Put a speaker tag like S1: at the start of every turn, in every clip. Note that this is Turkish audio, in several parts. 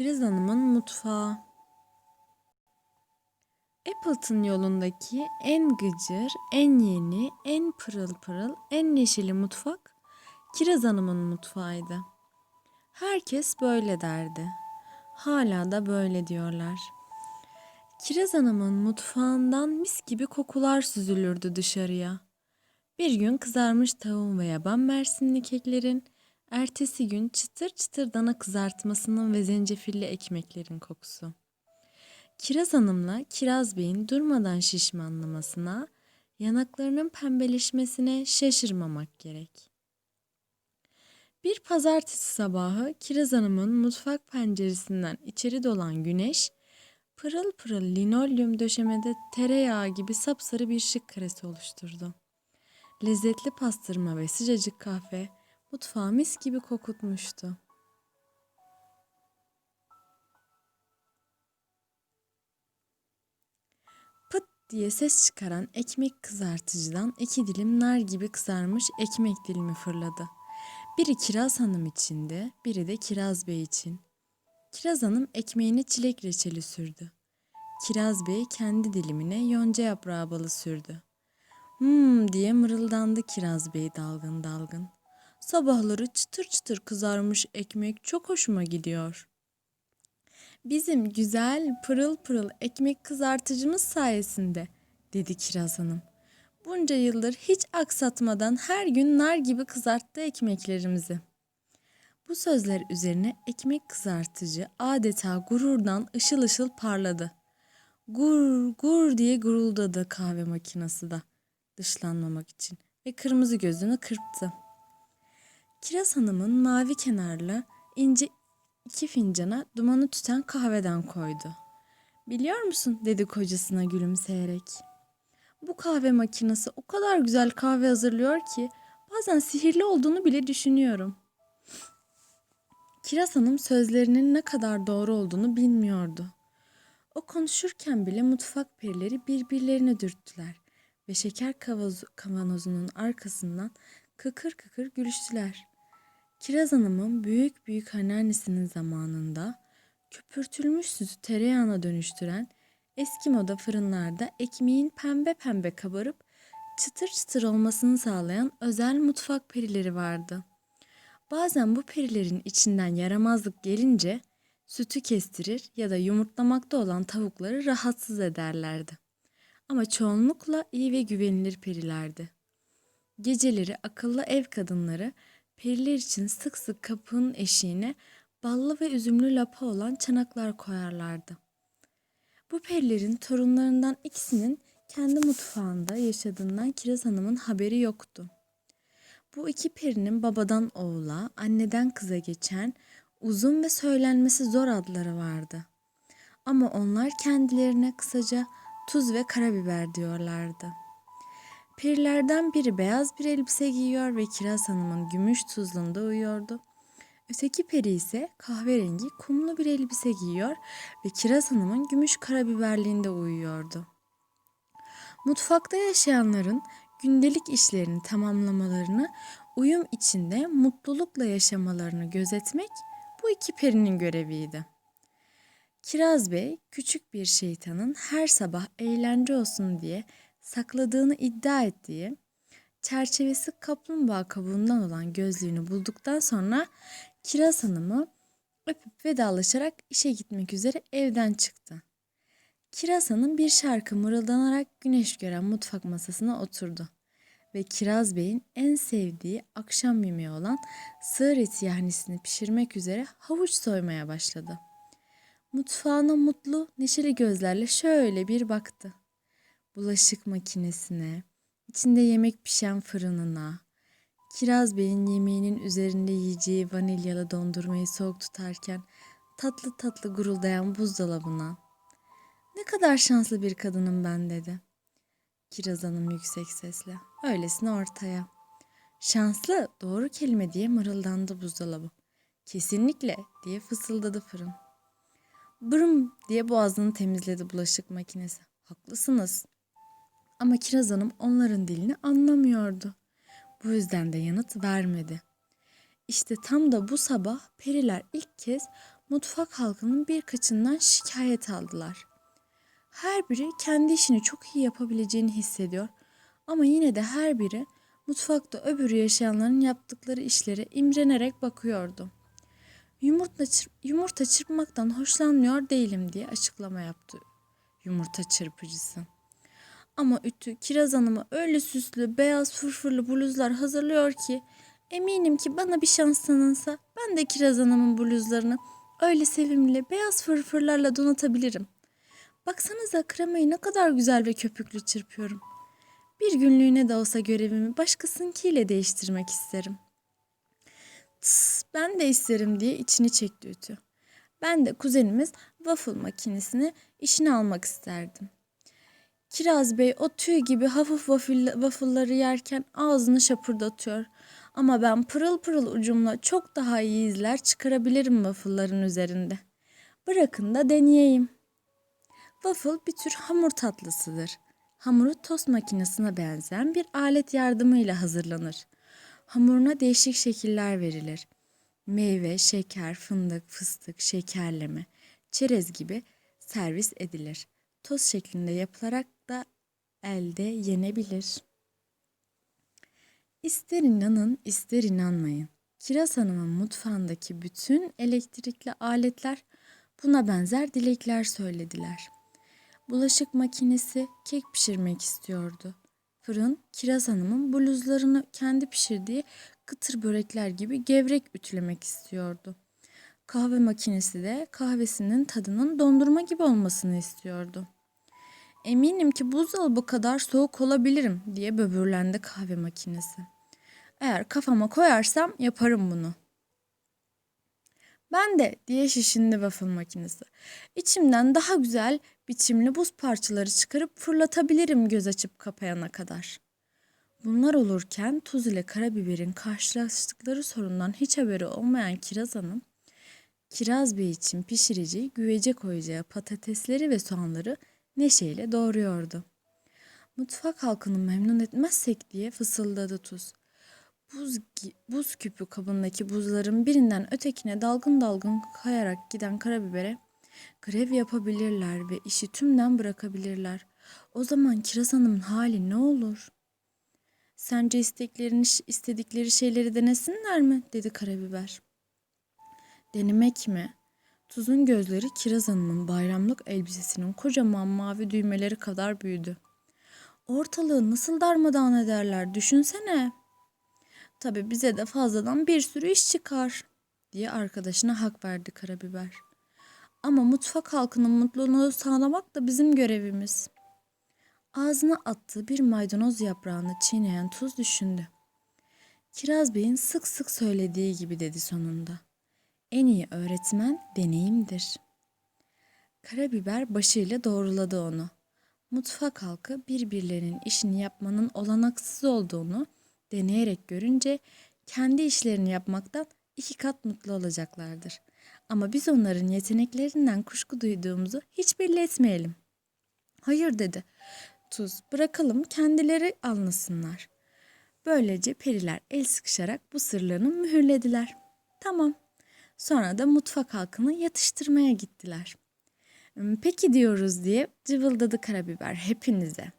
S1: Kiraz Hanım'ın mutfağı. Appleton yolundaki en gıcır, en yeni, en pırıl pırıl, en neşeli mutfak Kiraz Hanım'ın mutfağıydı. Herkes böyle derdi. Hala da böyle diyorlar. Kiraz Hanım'ın mutfağından mis gibi kokular süzülürdü dışarıya. Bir gün kızarmış tavuğun ve yaban mersinli keklerin, ertesi gün çıtır çıtır dana kızartmasının ve zencefilli ekmeklerin kokusu. Kiraz Hanım'la Kiraz Bey'in durmadan şişmanlamasına, yanaklarının pembeleşmesine şaşırmamak gerek. Bir pazartesi sabahı Kiraz Hanım'ın mutfak penceresinden içeri dolan güneş, pırıl pırıl linolyum döşemede tereyağı gibi sapsarı bir şık karesi oluşturdu. Lezzetli pastırma ve sıcacık kahve mutfağı mis gibi kokutmuştu. Pıt diye ses çıkaran ekmek kızartıcıdan iki dilim nar gibi kızarmış ekmek dilimi fırladı. Biri Kiraz Hanım içindi, biri de Kiraz Bey için. Kiraz Hanım ekmeğine çilek reçeli sürdü. Kiraz Bey kendi dilimine yonca yaprağı balı sürdü. Hmm diye mırıldandı Kiraz Bey dalgın dalgın. Sabahları çıtır çıtır kızarmış ekmek çok hoşuma gidiyor. Bizim güzel pırıl pırıl ekmek kızartıcımız sayesinde dedi Kiraz Hanım. Bunca yıldır hiç aksatmadan her gün nar gibi kızarttı ekmeklerimizi. Bu sözler üzerine ekmek kızartıcı adeta gururdan ışıl ışıl parladı. Gur gur diye guruldadı kahve makinesi de dışlanmamak için ve kırmızı gözünü kırptı. Kiraz Hanım'ın mavi kenarlı ince iki fincana dumanı tüten kahveden koydu. Biliyor musun dedi kocasına gülümseyerek. Bu kahve makinesi o kadar güzel kahve hazırlıyor ki bazen sihirli olduğunu bile düşünüyorum. Kiraz Hanım sözlerinin ne kadar doğru olduğunu bilmiyordu. O konuşurken bile mutfak perileri birbirlerine dürttüler ve şeker kavanoz, kavanozunun arkasından kıkır kıkır gülüştüler. Kiraz Hanım'ın büyük büyük anneannesinin zamanında köpürtülmüş sütü tereyağına dönüştüren eski moda fırınlarda ekmeğin pembe pembe kabarıp çıtır çıtır olmasını sağlayan özel mutfak perileri vardı. Bazen bu perilerin içinden yaramazlık gelince sütü kestirir ya da yumurtlamakta olan tavukları rahatsız ederlerdi. Ama çoğunlukla iyi ve güvenilir perilerdi. Geceleri akıllı ev kadınları periler için sık sık kapının eşiğine ballı ve üzümlü lapa olan çanaklar koyarlardı. Bu perilerin torunlarından ikisinin kendi mutfağında yaşadığından Kiraz Hanım'ın haberi yoktu. Bu iki perinin babadan oğula, anneden kıza geçen uzun ve söylenmesi zor adları vardı. Ama onlar kendilerine kısaca tuz ve karabiber diyorlardı. Perilerden biri beyaz bir elbise giyiyor ve Kiraz Hanım'ın gümüş tuzluğunda uyuyordu. Öteki peri ise kahverengi kumlu bir elbise giyiyor ve Kiraz Hanım'ın gümüş karabiberliğinde uyuyordu. Mutfakta yaşayanların gündelik işlerini tamamlamalarını, uyum içinde mutlulukla yaşamalarını gözetmek bu iki perinin göreviydi. Kiraz Bey küçük bir şeytanın her sabah eğlence olsun diye sakladığını iddia ettiği çerçevesi kaplumbağa kabuğundan olan gözlüğünü bulduktan sonra Kiraz Hanım'ı öpüp vedalaşarak işe gitmek üzere evden çıktı. Kiraz Hanım bir şarkı mırıldanarak güneş gören mutfak masasına oturdu ve Kiraz Bey'in en sevdiği akşam yemeği olan sığır eti yahnisini pişirmek üzere havuç soymaya başladı. Mutfağına mutlu, neşeli gözlerle şöyle bir baktı. Bulaşık makinesine, içinde yemek pişen fırınına, Kiraz Bey'in yemeğinin üzerinde yiyeceği vanilyalı dondurmayı soğuk tutarken tatlı tatlı guruldayan buzdolabına. Ne kadar şanslı bir kadınım ben dedi. Kiraz Hanım yüksek sesle. Öylesine ortaya. Şanslı doğru kelime diye mırıldandı buzdolabı. Kesinlikle diye fısıldadı fırın. Brım diye boğazını temizledi bulaşık makinesi. Haklısınız. Ama Kiraz Hanım onların dilini anlamıyordu. Bu yüzden de yanıt vermedi. İşte tam da bu sabah periler ilk kez mutfak halkının birkaçından şikayet aldılar. Her biri kendi işini çok iyi yapabileceğini hissediyor ama yine de her biri mutfakta öbürü yaşayanların yaptıkları işlere imrenerek bakıyordu. Yumurta, çırp- yumurta çırpmaktan hoşlanmıyor değilim diye açıklama yaptı yumurta çırpıcısı. Ama Ütü Kiraz Hanım'a öyle süslü, beyaz fırfırlı bluzlar hazırlıyor ki eminim ki bana bir şans tanınsa ben de Kiraz Hanım'ın bluzlarını öyle sevimli, beyaz fırfırlarla donatabilirim. Baksanıza kremayı ne kadar güzel ve köpüklü çırpıyorum. Bir günlüğüne de olsa görevimi başkasınkiyle değiştirmek isterim. Tıs, ben de isterim diye içini çekti Ütü. Ben de kuzenimiz waffle makinesini işine almak isterdim. Kiraz Bey o tüy gibi hafif waffle, waffle'ları yerken ağzını şapırdatıyor. Ama ben pırıl pırıl ucumla çok daha iyi izler çıkarabilirim waffle'ların üzerinde. Bırakın da deneyeyim. Waffle bir tür hamur tatlısıdır. Hamuru tost makinesine benzeyen bir alet yardımıyla hazırlanır. Hamuruna değişik şekiller verilir. Meyve, şeker, fındık, fıstık, şekerleme, çerez gibi servis edilir. Toz şeklinde yapılarak elde yenebilir. İster inanın, ister inanmayın. Kiraz Hanım'ın mutfağındaki bütün elektrikli aletler buna benzer dilekler söylediler. Bulaşık makinesi kek pişirmek istiyordu. Fırın Kiraz Hanım'ın bluzlarını kendi pişirdiği kıtır börekler gibi gevrek ütülemek istiyordu. Kahve makinesi de kahvesinin tadının dondurma gibi olmasını istiyordu. Eminim ki buzdolabı kadar soğuk olabilirim diye böbürlendi kahve makinesi. Eğer kafama koyarsam yaparım bunu. Ben de diye şişindi waffle makinesi. İçimden daha güzel biçimli buz parçaları çıkarıp fırlatabilirim göz açıp kapayana kadar. Bunlar olurken tuz ile karabiberin karşılaştıkları sorundan hiç haberi olmayan Kiraz Hanım, Kiraz Bey için pişireceği güvece koyacağı patatesleri ve soğanları neşeyle doğruyordu. Mutfak halkını memnun etmezsek diye fısıldadı tuz. Buz, buz küpü kabındaki buzların birinden ötekine dalgın dalgın kayarak giden karabibere grev yapabilirler ve işi tümden bırakabilirler. O zaman Kiraz Hanım'ın hali ne olur? Sence isteklerini, istedikleri şeyleri denesinler mi? dedi karabiber. Denemek mi? Tuzun gözleri Kiraz Hanım'ın bayramlık elbisesinin kocaman mavi düğmeleri kadar büyüdü. Ortalığı nasıl darmadağın ederler düşünsene. Tabii bize de fazladan bir sürü iş çıkar diye arkadaşına hak verdi karabiber. Ama mutfak halkının mutluluğunu sağlamak da bizim görevimiz. Ağzına attığı bir maydanoz yaprağını çiğneyen tuz düşündü. Kiraz Bey'in sık sık söylediği gibi dedi sonunda. En iyi öğretmen deneyimdir. Karabiber başıyla doğruladı onu. Mutfak halkı birbirlerinin işini yapmanın olanaksız olduğunu deneyerek görünce kendi işlerini yapmaktan iki kat mutlu olacaklardır. Ama biz onların yeteneklerinden kuşku duyduğumuzu hiç belli etmeyelim. Hayır dedi. Tuz bırakalım kendileri anlasınlar. Böylece periler el sıkışarak bu sırlarını mühürlediler. Tamam. Sonra da mutfak halkını yatıştırmaya gittiler. "Hmm, Peki diyoruz diye cıvıldadı karabiber hepinize.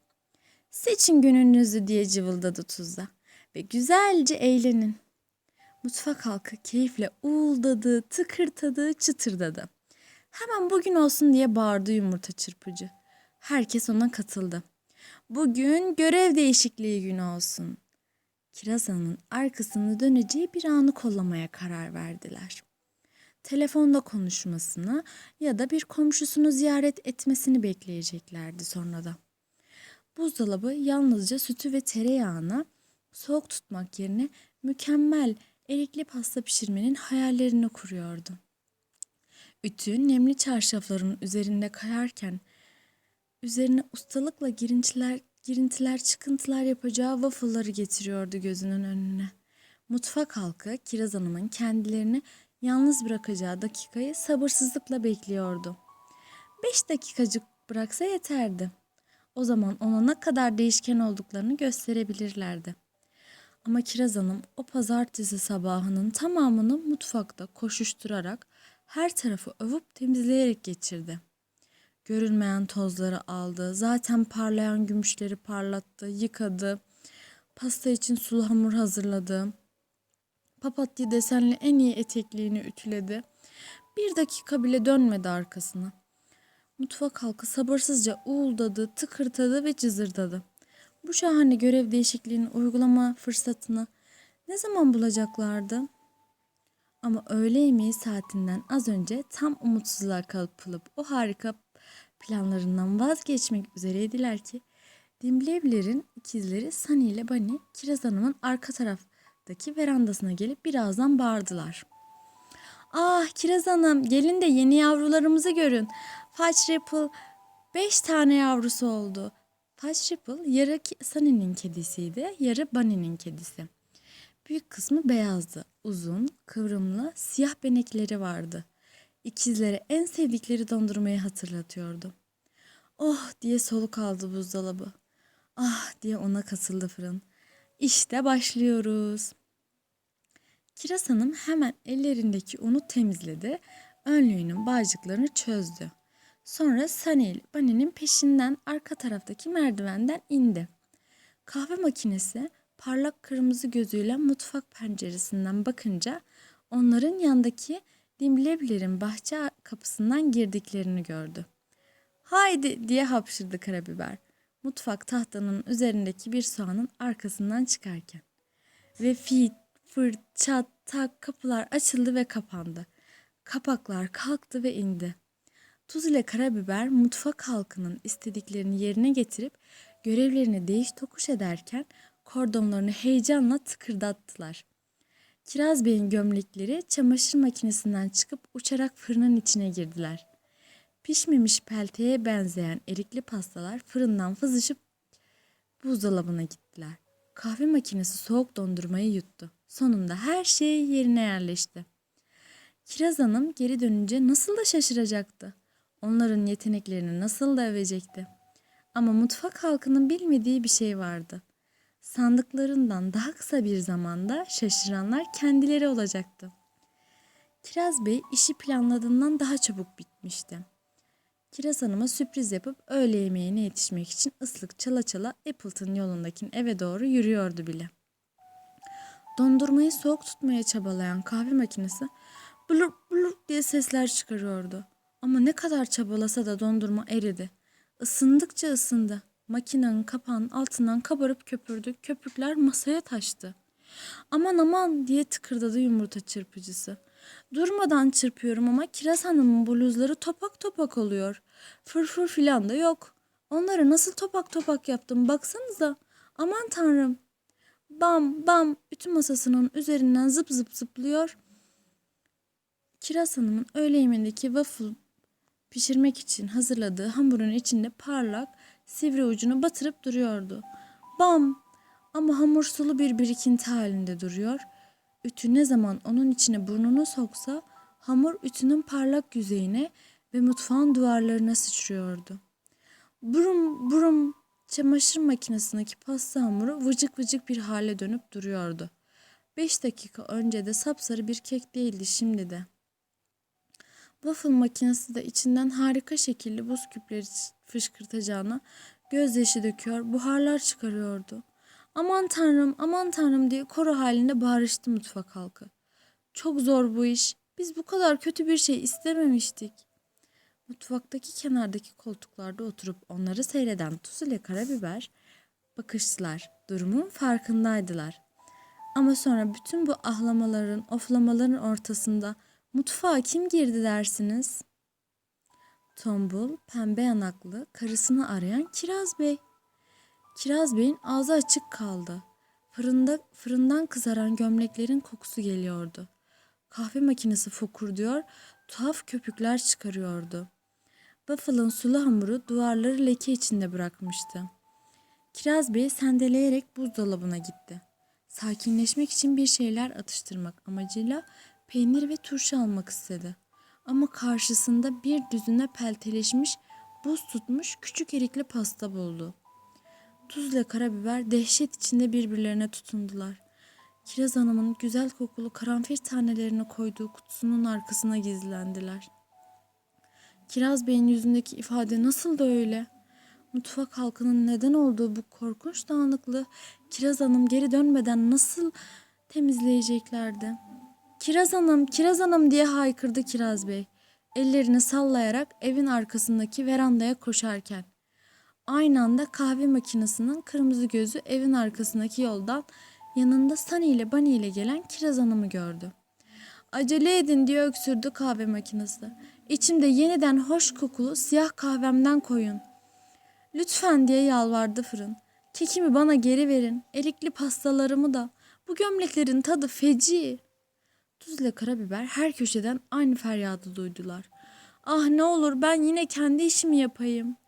S1: Seçin gününüzü diye cıvıldadı tuzda ve güzelce eğlenin. Mutfak halkı keyifle uğuldadı, tıkırtadı, çıtırdadı. Hemen bugün olsun diye bağırdı yumurta çırpıcı. Herkes ona katıldı. Bugün görev değişikliği günü olsun. Kiraz Hanım'ın arkasını döneceği bir anı kollamaya karar verdiler. Telefonda konuşmasını ya da bir komşusunu ziyaret etmesini bekleyeceklerdi sonra da. Buzdolabı yalnızca sütü ve tereyağını soğuk tutmak yerine mükemmel erikli pasta pişirmenin hayallerini kuruyordu. Ütü nemli çarşafların üzerinde kayarken üzerine ustalıkla girintiler, girintiler çıkıntılar yapacağı waffle'ları getiriyordu gözünün önüne. Mutfak halkı Kiraz Hanım'ın kendilerini yalnız bırakacağı dakikayı sabırsızlıkla bekliyordu. Beş dakikacık bıraksa yeterdi. O zaman ona ne kadar değişken olduklarını gösterebilirlerdi. Ama Kiraz Hanım o pazartesi sabahının tamamını mutfakta koşuşturarak her tarafı övüp temizleyerek geçirdi. Görünmeyen tozları aldı, zaten parlayan gümüşleri parlattı, yıkadı, pasta için sulu hamur hazırladı. Papatya desenli en iyi etekliğini ütüledi. Bir dakika bile dönmedi arkasına. Mutfak halkı sabırsızca uğuldadı, tıkırdadı ve cızırdadı. Bu şahane görev değişikliğini uygulama fırsatını ne zaman bulacaklardı? Ama öğle yemeği saatinden az önce tam umutsuzluğa kapılıp o harika planlarından vazgeçmek üzereydiler ki Dimblevler'in ikizleri Sunny ile Bunny Kiraz Hanım'ın arka taraftaki verandasına gelip birazdan bağırdılar. Ah Kiraz Hanım gelin de yeni yavrularımızı görün. Fudge Ripple beş tane yavrusu oldu. Fudge Ripple yarı Sunny'nin kedisiydi, yarı Bunny'nin kedisi. Büyük kısmı beyazdı. Uzun, kıvrımlı, siyah benekleri vardı. İkizlere en sevdikleri dondurmayı hatırlatıyordu. Oh diye soluk aldı buzdolabı. Ah diye ona kasıldı fırın. İşte başlıyoruz. Kiraz Hanım hemen ellerindeki unu temizledi. Önlüğünün bağcıklarını çözdü. Sonra Sunny ile Bunny'nin peşinden arka taraftaki merdivenden indi. Kahve makinesi parlak kırmızı gözüyle mutfak penceresinden bakınca onların yandaki Dimlevler'in bahçe kapısından girdiklerini gördü. Haydi diye hapşırdı karabiber. Mutfak tahtanın üzerindeki bir soğanın arkasından çıkarken. Ve fit, fırt, çat, tak kapılar açıldı ve kapandı. Kapaklar kalktı ve indi. Tuz ile karabiber mutfak halkının istediklerini yerine getirip görevlerini değiş tokuş ederken kordonlarını heyecanla tıkırdattılar. Kiraz Bey'in gömlekleri çamaşır makinesinden çıkıp uçarak fırının içine girdiler. Pişmemiş pelteye benzeyen erikli pastalar fırından fızışıp buzdolabına gittiler. Kahve makinesi soğuk dondurmayı yuttu. Sonunda her şey yerine yerleşti. Kiraz Hanım geri dönünce nasıl da şaşıracaktı. Onların yeteneklerini nasıl da övecekti. Ama mutfak halkının bilmediği bir şey vardı. Sandıklarından daha kısa bir zamanda şaşıranlar kendileri olacaktı. Kiraz Bey işi planladığından daha çabuk bitmişti. Kiraz Hanım'a sürpriz yapıp öğle yemeğine yetişmek için ıslık çala çala Appleton yolundaki eve doğru yürüyordu bile. Dondurmayı soğuk tutmaya çabalayan kahve makinesi blur blur diye sesler çıkarıyordu. Ama ne kadar çabalasa da dondurma eridi. Isındıkça ısındı. Makinenin kapağının altından kabarıp köpürdü. Köpükler masaya taştı. Aman aman diye tıkırdadı yumurta çırpıcısı. Durmadan çırpıyorum ama Kiraz Hanım'ın bluzları topak topak oluyor. Fırfır filan da yok. Onları nasıl topak topak yaptım baksanıza. Aman tanrım. Bam bam ütü masasının üzerinden zıp zıp zıplıyor. Kiraz Hanım'ın öğle yemeğindeki waffle pişirmek için hazırladığı hamurun içinde parlak, sivri ucunu batırıp duruyordu. Bam! Ama hamur sulu bir birikinti halinde duruyor. Ütü ne zaman onun içine burnunu soksa hamur ütünün parlak yüzeyine ve mutfağın duvarlarına sıçrıyordu. Burum burum çamaşır makinesindeki pasta hamuru vıcık vıcık bir hale dönüp duruyordu. Beş dakika önce de sapsarı bir kek değildi şimdi de. Waffle makinesi de içinden harika şekilli buz küpleri fışkırtacağına gözyaşı döküyor, buharlar çıkarıyordu. Aman tanrım, aman tanrım diye koro halinde bağırıştı mutfak halkı. Çok zor bu iş. Biz bu kadar kötü bir şey istememiştik. Mutfaktaki kenardaki koltuklarda oturup onları seyreden Tuz ile Karabiber bakıştılar. Durumun farkındaydılar. Ama sonra bütün bu ahlamaların, oflamaların ortasında mutfağa kim girdi dersiniz? Tombul, pembe yanaklı, karısını arayan Kiraz Bey. Kiraz Bey'in ağzı açık kaldı. Fırında, fırından kızaran gömleklerin kokusu geliyordu. Kahve makinesi fokurduyor, tuhaf köpükler çıkarıyordu. Waffle'ın sulu hamuru duvarları leke içinde bırakmıştı. Kiraz Bey sendeleyerek buzdolabına gitti. Sakinleşmek için bir şeyler atıştırmak amacıyla peynir ve turşu almak istedi. Ama karşısında bir düzüne pelteleşmiş, buz tutmuş küçük erikli pasta buldu. Tuz ile karabiber dehşet içinde birbirlerine tutundular. Kiraz Hanım'ın güzel kokulu karanfil tanelerini koyduğu kutusunun arkasına gizlendiler. Kiraz Bey'in yüzündeki ifade nasıl da öyle? Mutfak halkının neden olduğu bu korkunç dağınıklığı Kiraz Hanım geri dönmeden nasıl temizleyeceklerdi? Kiraz Hanım, Kiraz Hanım diye haykırdı Kiraz Bey. Ellerini sallayarak evin arkasındaki verandaya koşarken. Aynı anda kahve makinesinin kırmızı gözü evin arkasındaki yoldan yanında Sunny ile Bunny ile gelen Kiraz Hanım'ı gördü. Acele edin diye öksürdü kahve makinesi. İçimde yeniden hoş kokulu siyah kahvemden koyun. Lütfen diye yalvardı fırın. Kekimi bana geri verin. Erikli pastalarımı da. Bu gömleklerin tadı feci. Tuz ile karabiber her köşeden aynı feryadı duydular. Ah ne olur ben yine kendi işimi yapayım.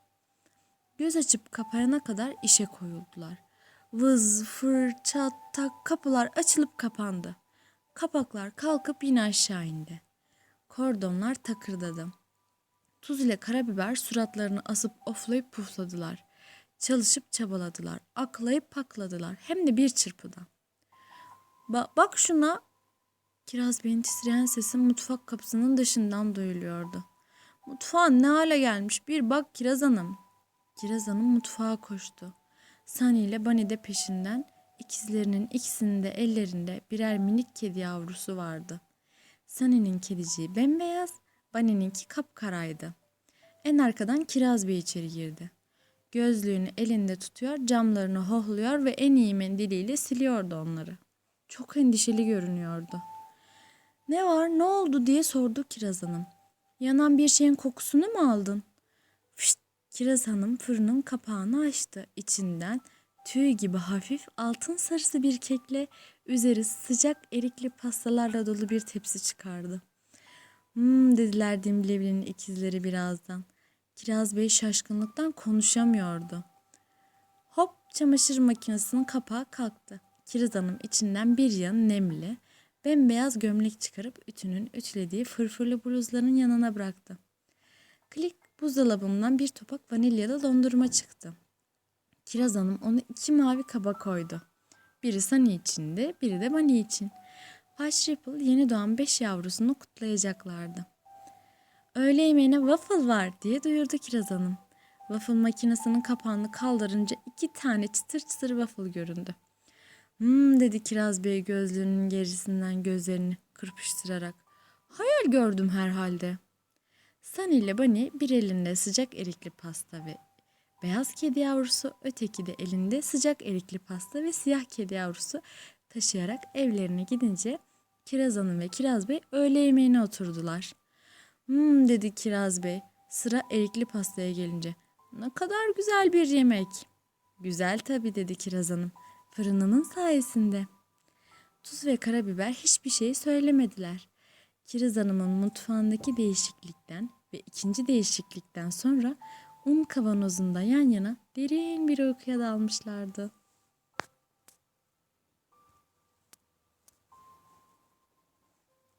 S1: Göz açıp kapayana kadar işe koyuldular. Vız, fır, çat, tak kapılar açılıp kapandı. Kapaklar kalkıp yine aşağı indi. Kordonlar takırdadı. Tuz ile karabiber suratlarını asıp oflayıp pufladılar. Çalışıp çabaladılar. Aklayıp pakladılar. Hem de bir çırpıda. Ba- bak şuna. Kiraz Bey'in titreyen sesi mutfak kapısının dışından duyuluyordu. Mutfağın ne hale gelmiş bir bak Kiraz Hanım. Kiraz Hanım mutfağa koştu. Sani ile Bunny de peşinden. İkizlerinin ikisinin de ellerinde birer minik kedi yavrusu vardı. Sunny'nin kediciği bembeyaz, Bunny'ninki kapkaraydı. En arkadan Kiraz Bey içeri girdi. Gözlüğünü elinde tutuyor, camlarını hohluyor ve en iyi mendiliyle siliyordu onları. Çok endişeli görünüyordu. Ne var, ne oldu diye sordu Kiraz Hanım. Yanan bir şeyin kokusunu mu aldın? Kiraz Hanım fırının kapağını açtı. İçinden tüy gibi hafif altın sarısı bir kekle üzeri sıcak erikli pastalarla dolu bir tepsi çıkardı. Hmm dediler Dimlevli'nin ikizleri birazdan. Kiraz Bey şaşkınlıktan konuşamıyordu. Hop çamaşır makinesinin kapağı kalktı. Kiraz Hanım içinden bir yanı nemli, bembeyaz gömlek çıkarıp ütünün ütülediği fırfırlı bluzların yanına bıraktı. Klik buzdolabımdan bir topak vanilyalı dondurma çıktı. Kiraz Hanım onu iki mavi kaba koydu. Biri Sunny içindi, biri de Bunny için. Paş Ripple yeni doğan beş yavrusunu kutlayacaklardı. Öğle yemeğine waffle var diye duyurdu Kiraz Hanım. Waffle makinesinin kapağını kaldırınca iki tane çıtır çıtır waffle göründü. Hmm dedi Kiraz Bey gözlüğünün gerisinden gözlerini kırpıştırarak. Hayal gördüm herhalde. Sunny ile Bunny bir elinde sıcak erikli pasta ve beyaz kedi yavrusu, öteki de elinde sıcak erikli pasta ve siyah kedi yavrusu taşıyarak evlerine gidince Kiraz Hanım ve Kiraz Bey öğle yemeğine oturdular. Hmm dedi Kiraz Bey sıra erikli pastaya gelince. Ne kadar güzel bir yemek. Güzel tabii dedi Kiraz Hanım. Fırınının sayesinde. Tuz ve karabiber hiçbir şey söylemediler. Kiraz Hanım'ın mutfağındaki değişiklikten ve ikinci değişiklikten sonra un kavanozunda yan yana derin bir uykuya dalmışlardı.